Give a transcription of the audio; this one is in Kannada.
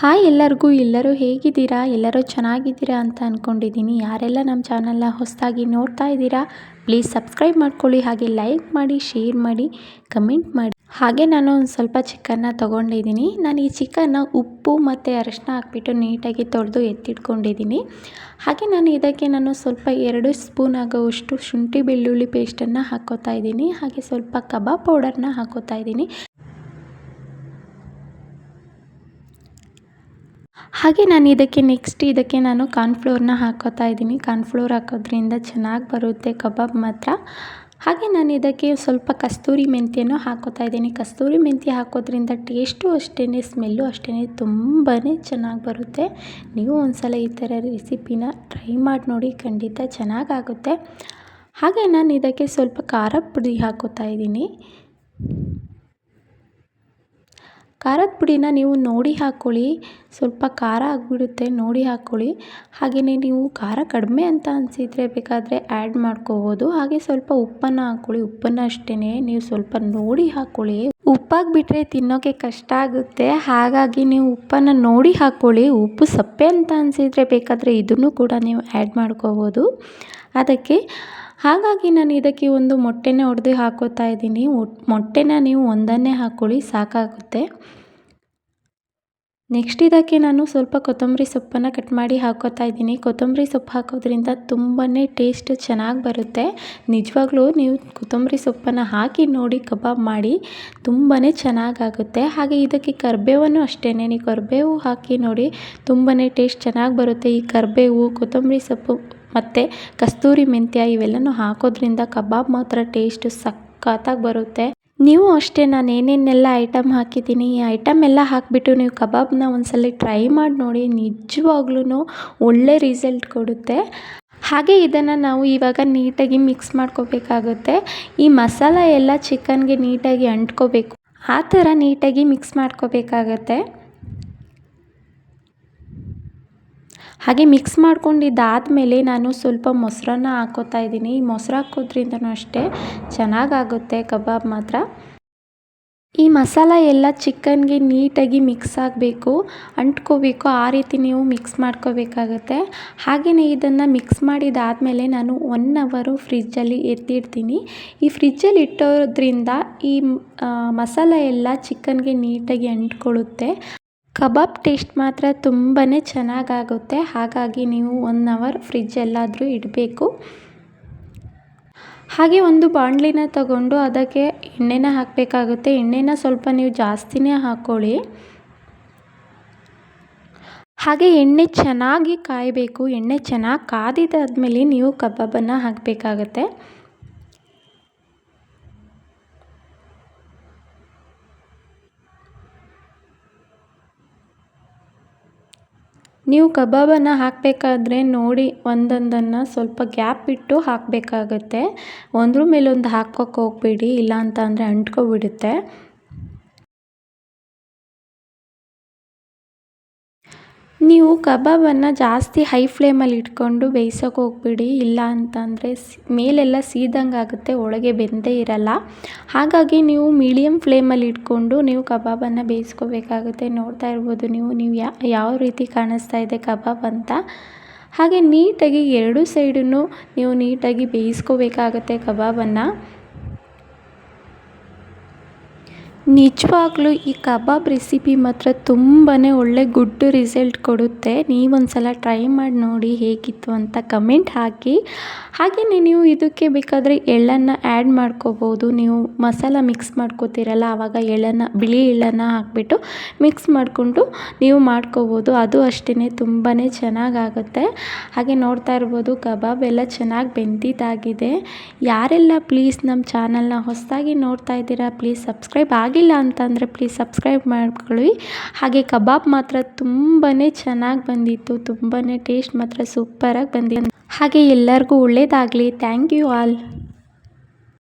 ಹಾಯ್ ಎಲ್ಲರಿಗೂ, ಎಲ್ಲರೂ ಹೇಗಿದ್ದೀರಾ? ಎಲ್ಲರೂ ಚೆನ್ನಾಗಿದ್ದೀರಾ ಅಂತ ಅಂದ್ಕೊಂಡಿದ್ದೀನಿ ಯಾರೆಲ್ಲ ನಮ್ಮ ಚಾನಲ್ನ ಹೊಸದಾಗಿ ನೋಡ್ತಾ ಇದ್ದೀರಾ, ಪ್ಲೀಸ್ ಸಬ್ಸ್ಕ್ರೈಬ್ ಮಾಡ್ಕೊಳ್ಳಿ, ಹಾಗೆ ಲೈಕ್ ಮಾಡಿ, ಶೇರ್ ಮಾಡಿ, ಕಮೆಂಟ್ ಮಾಡಿ. ಹಾಗೆ ನಾನು ಒಂದು ಸ್ವಲ್ಪ ಚಿಕನ್ನ ತೊಗೊಂಡಿದ್ದೀನಿ. ನಾನು ಈ ಚಿಕನ್ನ ಉಪ್ಪು ಮತ್ತು ಅರಶಿನ ಹಾಕ್ಬಿಟ್ಟು ನೀಟಾಗಿ ತೊಳೆದು ಎತ್ತಿಟ್ಕೊಂಡಿದ್ದೀನಿ. ಹಾಗೆ ನಾನು ಇದಕ್ಕೆ ನಾನು ಸ್ವಲ್ಪ ಎರಡು ಸ್ಪೂನ್ ಆಗೋವಷ್ಟು ಶುಂಠಿ ಬೆಳ್ಳುಳ್ಳಿ ಪೇಸ್ಟನ್ನು ಹಾಕೋತಾ ಇದ್ದೀನಿ. ಹಾಗೆ ಸ್ವಲ್ಪ ಕಬಾಬ್ ಪೌಡರ್ನ ಹಾಕೋತಾ ಇದ್ದೀನಿ. ಹಾಗೆ ನಾನು ಇದಕ್ಕೆ ನೆಕ್ಸ್ಟ್ ಇದಕ್ಕೆ ನಾನು ಕಾರ್ನ್ಫ್ಲೋರ್ನ ಹಾಕೋತಾ ಇದ್ದೀನಿ. ಕಾರ್ನ್ಫ್ಲೋರ್ ಹಾಕೋದ್ರಿಂದ ಚೆನ್ನಾಗಿ ಬರುತ್ತೆ ಕಬಾಬ್ ಮಾತ್ರ. ಹಾಗೆ ನಾನು ಇದಕ್ಕೆ ಸ್ವಲ್ಪ ಕಸ್ತೂರಿ ಮೆಂತ್ಯನೂ ಹಾಕೋತಾ ಇದ್ದೀನಿ. ಕಸ್ತೂರಿ ಮೆಂತ್ಯ ಹಾಕೋದ್ರಿಂದ ಟೇಸ್ಟು ಅಷ್ಟೇ ಸ್ಮೆಲ್ಲು ಅಷ್ಟೇ ತುಂಬಾ ಚೆನ್ನಾಗಿ ಬರುತ್ತೆ. ನೀವು ಒಂದ್ಸಲ ಈ ಥರ ರೆಸಿಪಿನ ಟ್ರೈ ಮಾಡಿ ನೋಡಿ ಖಂಡಿತ ಚೆನ್ನಾಗಾಗುತ್ತೆ ಹಾಗೆ ನಾನು ಇದಕ್ಕೆ ಸ್ವಲ್ಪ ಖಾರ ಪುಡಿ ಹಾಕೋತಾ ಇದ್ದೀನಿ. ಖಾರದ ಪುಡಿನ ನೀವು ನೋಡಿ ಹಾಕ್ಕೊಳ್ಳಿ ಸ್ವಲ್ಪ ಖಾರ ಆಗಿಬಿಡುತ್ತೆ, ನೋಡಿ ಹಾಕ್ಕೊಳ್ಳಿ ಹಾಗೆಯೇ ನೀವು ಖಾರ ಕಡಿಮೆ ಅಂತ ಅನಿಸಿದರೆ ಬೇಕಾದರೆ ಆ್ಯಡ್ ಮಾಡ್ಕೋಬೋದು. ಹಾಗೆ ಸ್ವಲ್ಪ ಉಪ್ಪನ್ನು ಹಾಕ್ಕೊಳ್ಳಿ ಉಪ್ಪನ್ನು ಅಷ್ಟೇ ನೀವು ಸ್ವಲ್ಪ ನೋಡಿ ಹಾಕ್ಕೊಳ್ಳಿ ಉಪ್ಪಾಗಿಬಿಟ್ರೆ ತಿನ್ನೋಕ್ಕೆ ಕಷ್ಟ ಆಗುತ್ತೆ. ಹಾಗಾಗಿ ನೀವು ಉಪ್ಪನ್ನು ನೋಡಿ ಹಾಕ್ಕೊಳ್ಳಿ ಉಪ್ಪು ಸಪ್ಪೆ ಅಂತ ಅನಿಸಿದರೆ ಬೇಕಾದರೆ ಇದನ್ನು ಕೂಡ ನೀವು ಆ್ಯಡ್ ಮಾಡ್ಕೋಬೋದು. ಅದಕ್ಕೆ ಹಾಗಾಗಿ ನಾನು ಇದಕ್ಕೆ ಒಂದು ಮೊಟ್ಟೆನೇ ಹೊಡೆದು ಹಾಕೋತಾ ಇದ್ದೀನಿ. ಮೊಟ್ಟೆನ ನೀವು ಒಂದನ್ನೇ ಹಾಕ್ಕೊಳ್ಳಿ ಸಾಕಾಗುತ್ತೆ. ನೆಕ್ಸ್ಟ್ ಇದಕ್ಕೆ ನಾನು ಸ್ವಲ್ಪ ಕೊತ್ತಂಬರಿ ಸೊಪ್ಪನ್ನು ಕಟ್ ಮಾಡಿ ಹಾಕೋತಾ ಇದ್ದೀನಿ. ಕೊತ್ತಂಬರಿ ಸೊಪ್ಪು ಹಾಕೋದ್ರಿಂದ ತುಂಬಾ ಟೇಸ್ಟ್ ಚೆನ್ನಾಗಿ ಬರುತ್ತೆ. ನಿಜವಾಗ್ಲೂ ನೀವು ಕೊತ್ತಂಬರಿ ಸೊಪ್ಪನ್ನು ಹಾಕಿ ನೋಡಿ ಕಬಾಬ್ ಮಾಡಿ ತುಂಬಾ ಚೆನ್ನಾಗಾಗುತ್ತೆ. ಹಾಗೆ ಇದಕ್ಕೆ ಕರಿಬೇವನ್ನು ಅಷ್ಟೇ ನೀವು ಕರಿಬೇವು ಹಾಕಿ ನೋಡಿ ತುಂಬಾ ಟೇಸ್ಟ್ ಚೆನ್ನಾಗಿ ಬರುತ್ತೆ. ಈ ಕರಿಬೇವು, ಕೊತ್ತಂಬರಿ ಸೊಪ್ಪು ಮತ್ತು ಕಸ್ತೂರಿ ಮೆಂತ್ಯ ಇವೆಲ್ಲನೂ ಹಾಕೋದ್ರಿಂದ ಕಬಾಬ್ ಮಾತ್ರ ಟೇಸ್ಟ್ ಸಖತ್ತಾಗಿ ಬರುತ್ತೆ. ನೀವು ಅಷ್ಟೇ, ನಾನು ಏನೇನೆಲ್ಲ ಐಟಮ್ ಹಾಕಿದ್ದೀನಿ, ಈ ಐಟಮ್ ಎಲ್ಲ ಹಾಕಿಬಿಟ್ಟು ನೀವು ಕಬಾಬ್ನ ಒಂದ್ಸಲ ಟ್ರೈ ಮಾಡಿ ನೋಡಿ ನಿಜವಾಗ್ಲೂ ಒಳ್ಳೆ ರಿಸಲ್ಟ್ ಕೊಡುತ್ತೆ. ಹಾಗೆ ಇದನ್ನು ನಾವು ಇವಾಗ ನೀಟಾಗಿ ಮಿಕ್ಸ್ ಮಾಡ್ಕೋಬೇಕಾಗುತ್ತೆ. ಈ ಮಸಾಲ ಎಲ್ಲ ಚಿಕನ್ಗೆ ನೀಟಾಗಿ ಅಂಟ್ಕೋಬೇಕು. ಆ ಥರ ನೀಟಾಗಿ ಮಿಕ್ಸ್ ಮಾಡ್ಕೋಬೇಕಾಗತ್ತೆ. ಹಾಗೆ ಮಿಕ್ಸ್ ಮಾಡ್ಕೊಂಡಿದ್ದಾದಮೇಲೆ ನಾನು ಸ್ವಲ್ಪ ಮೊಸರನ್ನ ಹಾಕೋತಾ ಇದ್ದೀನಿ. ಈ ಮೊಸರು ಹಾಕೋದ್ರಿಂದನೂ ಅಷ್ಟೇ ಚೆನ್ನಾಗಾಗುತ್ತೆ ಕಬಾಬ್ ಮಾತ್ರ. ಈ ಮಸಾಲ ಎಲ್ಲ ಚಿಕನ್ಗೆ ನೀಟಾಗಿ ಮಿಕ್ಸ್ ಆಗಬೇಕು, ಅಂಟ್ಕೋಬೇಕು, ಆ ರೀತಿ ನೀವು ಮಿಕ್ಸ್ ಮಾಡ್ಕೋಬೇಕಾಗುತ್ತೆ. ಹಾಗೆಯೇ ಇದನ್ನು ಮಿಕ್ಸ್ ಮಾಡಿದಾದಮೇಲೆ ನಾನು ಒನ್ ಅವರು ಫ್ರಿಜ್ಜಲ್ಲಿ ಎತ್ತಿಡ್ತೀನಿ. ಈ ಫ್ರಿಜ್ಜಲ್ಲಿ ಇಟ್ಟೋದ್ರಿಂದ ಈ ಮಸಾಲ ಎಲ್ಲ ಚಿಕನ್ಗೆ ನೀಟಾಗಿ ಅಂಟ್ಕೊಳ್ಳುತ್ತೆ. ಕಬಾಬ್ ಟೇಸ್ಟ್ ಮಾತ್ರ ತುಂಬಾ ಚೆನ್ನಾಗಾಗುತ್ತೆ. ಹಾಗಾಗಿ ನೀವು ಒನ್ ಅವರ್ ಫ್ರಿಜ್ಜಲ್ಲಾದರೂ ಇಡಬೇಕು. ಹಾಗೆ ಒಂದು ಬಾಣಲಿನ ತಗೊಂಡು ಅದಕ್ಕೆ ಎಣ್ಣೆನ ಹಾಕಬೇಕಾಗುತ್ತೆ. ಎಣ್ಣೆನ ಸ್ವಲ್ಪ ನೀವು ಜಾಸ್ತಿನೇ ಹಾಕ್ಕೊಳ್ಳಿ ಹಾಗೆ ಎಣ್ಣೆ ಚೆನ್ನಾಗಿ ಕಾಯಬೇಕು. ಎಣ್ಣೆ ಚೆನ್ನಾಗಿ ಕಾದಿದ್ದಾದ್ಮೇಲೆ ನೀವು ಕಬಾಬನ್ನು ಹಾಕಬೇಕಾಗತ್ತೆ. ನೀವು ಕಬಾಬನ್ನು ಹಾಕಬೇಕಾದ್ರೆ ನೋಡಿ ಒಂದೊಂದನ್ನು ಸ್ವಲ್ಪ ಗ್ಯಾಪ್ ಇಟ್ಟು ಹಾಕಬೇಕಾಗತ್ತೆ. ಒಂದ್ರ ಮೇಲೊಂದು ಹಾಕೋಕ್ಕೆ ಹೋಗಬೇಡಿ ಇಲ್ಲ ಅಂತ ಅಂದರೆ ಅಂಟ್ಕೊಬಿಡುತ್ತೆ. ನೀವು ಕಬಾಬನ್ನು ಜಾಸ್ತಿ ಹೈ ಫ್ಲೇಮಲ್ಲಿ ಇಟ್ಕೊಂಡು ಬೇಯಿಸೋಕೆ ಹೋಗ್ಬಿಡಿ. ಇಲ್ಲ ಅಂತಂದರೆ ಮೇಲೆಲ್ಲ ಸೀದಂಗೆ ಆಗುತ್ತೆ, ಒಳಗೆ ಬೆಂದೇ ಇರಲ್ಲ. ಹಾಗಾಗಿ ನೀವು ಮೀಡಿಯಮ್ ಫ್ಲೇಮಲ್ಲಿ ಇಟ್ಕೊಂಡು ನೀವು ಕಬಾಬನ್ನು ಬೇಯಿಸ್ಕೋಬೇಕಾಗುತ್ತೆ. ನೋಡ್ತಾ ಇರ್ಬೋದು ನೀವು ನೀವು ಯಾವ ರೀತಿ ಕಾಣಿಸ್ತಾ ಇದೆ ಕಬಾಬ್ ಅಂತ. ಹಾಗೆ ನೀಟಾಗಿ ಎರಡು ಸೈಡನ್ನು ನೀವು ನೀಟಾಗಿ ಬೇಯಿಸ್ಕೋಬೇಕಾಗುತ್ತೆ ಕಬಾಬನ್ನು. ನಿಜವಾಗ್ಲೂ ಈ ಕಬಾಬ್ ರೆಸಿಪಿ ಮಾತ್ರ ತುಂಬಾ ಒಳ್ಳೆ ಗುಡ್ ರಿಸಲ್ಟ್ ಕೊಡುತ್ತೆ. ನೀವೊಂದ್ಸಲ ಟ್ರೈ ಮಾಡಿ ನೋಡಿ ಹೇಗಿತ್ತು ಅಂತ ಕಮೆಂಟ್ ಹಾಕಿ. ಹಾಗೆಯೇ ನೀವು ಇದಕ್ಕೆ ಬೇಕಾದರೆ ಎಳ್ಳನ್ನು ಆ್ಯಡ್ ಮಾಡ್ಕೋಬೋದು. ನೀವು ಮಸಾಲ ಮಿಕ್ಸ್ ಮಾಡ್ಕೋತೀರಲ್ಲ ಆವಾಗ ಎಳ್ಳನ್ನು, ಬಿಳಿ ಎಳ್ಳನ್ನು ಹಾಕಿಬಿಟ್ಟು ಮಿಕ್ಸ್ ಮಾಡಿಕೊಂಡು ನೀವು ಮಾಡ್ಕೋಬೋದು. ಅದು ಅಷ್ಟೇ ತುಂಬಾ ಚೆನ್ನಾಗಾಗುತ್ತೆ. ಹಾಗೆ ನೋಡ್ತಾ ಇರ್ಬೋದು, ಕಬಾಬ್ ಎಲ್ಲ ಚೆನ್ನಾಗಿ ಬೆಂದಿದ್ದಾಗಿದೆ. ಯಾರೆಲ್ಲ ಪ್ಲೀಸ್ ನಮ್ಮ ಚಾನಲ್ನ ಹೊಸದಾಗಿ ನೋಡ್ತಾ ಇದ್ದೀರಾ ಪ್ಲೀಸ್ ಸಬ್ಸ್ಕ್ರೈಬ್ ಆಗಿ ಆಗಿಲ್ಲ ಅಂತಂದರೆ ಪ್ಲೀಸ್ ಸಬ್ಸ್ಕ್ರೈಬ್ ಮಾಡ್ಕೊಳ್ಳಿ. ಹಾಗೆ ಕಬಾಬ್ ಮಾತ್ರ ತುಂಬಾ ಚೆನ್ನಾಗಿ ಬಂದಿತ್ತು ತುಂಬಾ ಟೇಸ್ಟ್ ಮಾತ್ರ ಸೂಪರಾಗಿ ಬಂದಿತ್ತು. ಹಾಗೆ ಎಲ್ಲರಿಗೂ ಒಳ್ಳೆಯದಾಗಲಿ ಥ್ಯಾಂಕ್ ಯು ಆಲ್